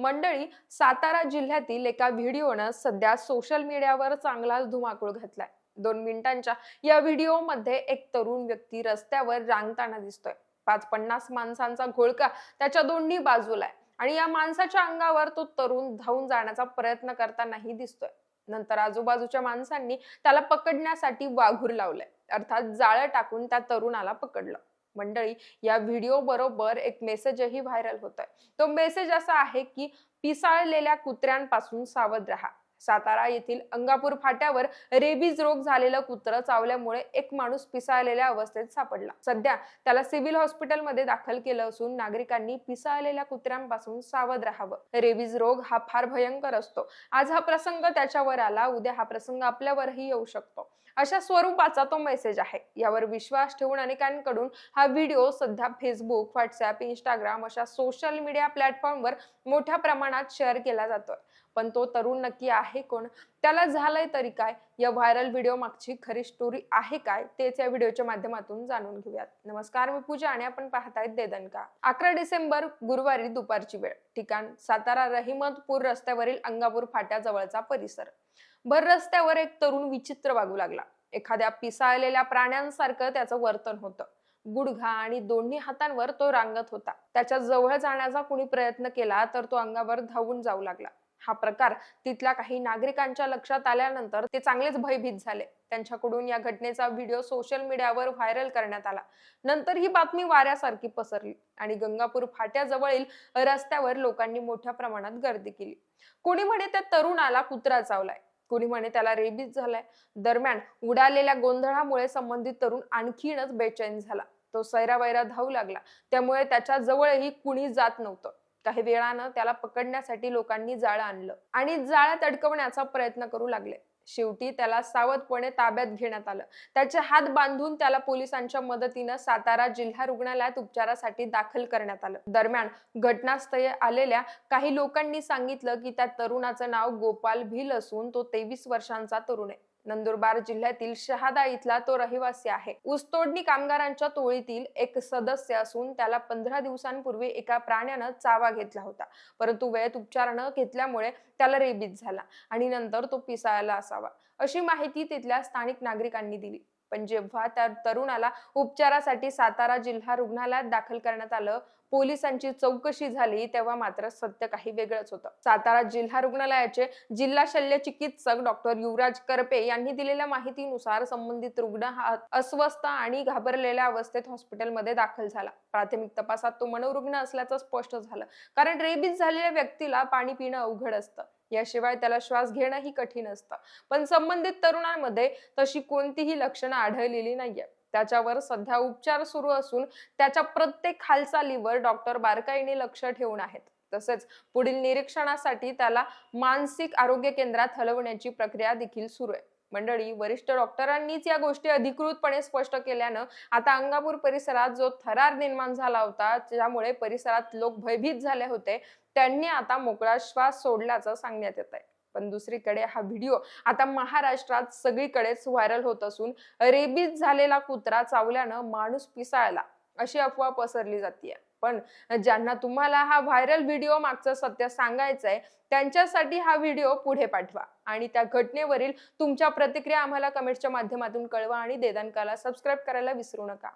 मंडळी सातारा जिल्ह्यातील एका व्हिडिओनं सध्या सोशल मीडियावर चांगलाच धुमाकूळ घातलाय. दोन मिनिटांच्या या व्हिडिओमध्ये एक तरुण व्यक्ती रस्त्यावर रांगताना दिसतोय. पाच पन्नास माणसांचा घोळका त्याच्या दोन्ही बाजूला आहे आणि या माणसाच्या अंगावर तो तरुण धावून जाण्याचा प्रयत्न करतानाही दिसतोय. नंतर आजूबाजूच्या माणसांनी त्याला पकडण्यासाठी वाघूर लावलंय. अर्थात जाळं टाकून त्या तरुणाला पकडलं. मंडळी या व्हिडिओ बरोबर एक मेसेजही व्हायरल होतोय. तो मेसेज असा आहे की पिसाळलेल्या कुत्र्यांपासून सावध राहा. सातारा येथील अंगापूर फाट्यावर रेबीज रोग झालेलं कुत्रं चावल्यामुळे एक माणूस पिसाळलेल्या अवस्थेत सापडला. सध्या त्याला सिव्हिल हॉस्पिटलमध्ये दाखल केलं असून नागरिकांनी पिसाळलेल्या कुत्र्यांपासून सावध राहावं. रेबीज रोग हा फार भयंकर असतो. आज हा प्रसंग त्याच्यावर आला उद्या हा प्रसंग आपल्यावरही येऊ शकतो. अशा स्वरूपाचा तो मेसेज आहे. यावर विश्वास ठेवून अनेकांकडून हा व्हिडिओ सध्या फेसबुक व्हॉट्सअप इंस्टाग्राम अशा सोशल मीडिया प्लॅटफॉर्मवर मोठ्या प्रमाणात शेअर केला जातोय. पण तो तरुण नक्की आहे कोण? त्याला झालंय तरी काय? या व्हायरल व्हिडिओ मागची खरी स्टोरी आहे काय? तेच या व्हिडिओच्या माध्यमातून जाणून घेऊयात. नमस्कार मी पूजा आणि आपण पाहतायत देदनका. अकरा डिसेंबर गुरुवारी दुपारची वेळ. ठिकाण सातारा रहिमतपूर रस्त्यावरील अंगापूर फाट्याजवळचा परिसर. भर रस्त्यावर एक तरुण विचित्र वागू लागला. एखाद्या पिसाळलेल्या प्राण्यांसारखं त्याचं वर्तन होतं. गुडघा आणि दोन्ही हातांवर तो रांगत होता. त्याच्याजवळ जाण्याचा कुणी प्रयत्न केला तर तो अंगावर धावून जाऊ लागला. हा प्रकार तिथल्या काही नागरिकांच्या लक्षात आल्यानंतर ते चांगलेच भयभीत झाले. त्यांच्याकडून या घटनेचा व्हिडिओ सोशल मीडियावर व्हायरल करण्यात आला. नंतर ही बातमी वाऱ्यासारखी पसरली आणि गंगापूर फाट्याजवळील रस्त्यावर लोकांनी मोठ्या प्रमाणात गर्दी केली. कोणी म्हणे त्या तरुणाला कुत्रा चावलाय? कोणी म्हणे त्याला रेबीज झालाय? दरम्यान उडालेल्या गोंधळामुळे संबंधित तरुण आणखीनच बेचैन झाला. तो सैरावैरा धावू लागला. त्यामुळे त्याच्या जवळही कुणी जात नव्हतं. काही वेळानं त्याला पकडण्यासाठी लोकांनी जाळं आणलं आणि जाळ्यात अडकवण्याचा प्रयत्न करू लागले. शेवटी त्याला सावधपणे ताब्यात घेण्यात आलं. त्याचे हात बांधून त्याला पोलिसांच्या मदतीनं सातारा जिल्हा रुग्णालयात उपचारासाठी दाखल करण्यात आलं. दरम्यान घटनास्थळी आलेल्या काही लोकांनी सांगितलं की त्या तरुणाचं नाव गोपाल भिल असून तो तेवीस वर्षांचा तरुण आहे. नंदुरबार जिल्ह्यातील शहादा इथला तो रहिवासी आहे. ऊसतोडणी कामगारांच्या टोळीतील एक सदस्य असून त्याला पंधरा दिवसांपूर्वी एका प्राण्यानं चावा घेतला होता. परंतु वेळेत उपचार न घेतल्यामुळे त्याला रेबीज झाला आणि नंतर तो पिसाळला असावा. अशी माहिती तिथल्या स्थानिक नागरिकांनी दिली. पण जेव्हा त्या तरुणाला उपचारासाठी सातारा जिल्हा रुग्णालयात दाखल करण्यात आलं पोलिसांची चौकशी झाली तेव्हा मात्र सत्य काही वेगळंच होतं. सातारा जिल्हा रुग्णालयाचे जिल्हा शल्य चिकित्सक डॉक्टर युवराज करपे यांनी दिलेल्या माहितीनुसार संबंधित रुग्ण हा अस्वस्थ आणि घाबरलेल्या अवस्थेत हॉस्पिटलमध्ये दाखल झाला. प्राथमिक तपासात तो मनोरुग्ण असल्याचं स्पष्ट झालं. कारण रेबीज झालेल्या व्यक्तीला पाणी पिणं अवघड असतं. याशिवाय त्याला श्वास घेणंही कठीण असतं. पण संबंधित तरुणांमध्ये तशी कोणतीही लक्षणं आढळलेली नाहीये त्याच्यावर सध्या उपचार सुरू असून त्याच्या प्रत्येक हालचालीवर डॉक्टर बारकाईने लक्ष ठेवून आहेत. तसेच पुढील निरीक्षणासाठी त्याला मानसिक आरोग्य केंद्रात हलवण्याची प्रक्रिया देखील सुरू आहे. मंडळी वरिष्ठ डॉक्टरांनीच या गोष्टी अधिकृतपणे स्पष्ट केल्यानं आता अंगापूर परिसरात जो थरार निर्माण झाला होता ज्यामुळे परिसरात लोक भयभीत झाले होते त्यांनी आता मोकळा श्वास सोडल्याचं सांगण्यात येत आहे पण दुसरीकडे हा व्हिडिओ आता महाराष्ट्रात सगळीकडेच व्हायरल होत असून रेबीज झालेला कुत्रा चावल्यानं माणूस पिसाळला. अशी अफवा पसरली जाते पण ज्यांना तुम्हाला हा व्हायरल व्हिडिओ मागचं सत्य आहे त्यांच्यासाठी हा व्हिडिओ पुढे पाठवा. आणि त्या घटनेवरील तुमच्या प्रतिक्रिया आम्हाला कमेंटच्या माध्यमातून कळवा आणि देदानकाला सबस्क्राईब करायला विसरू नका.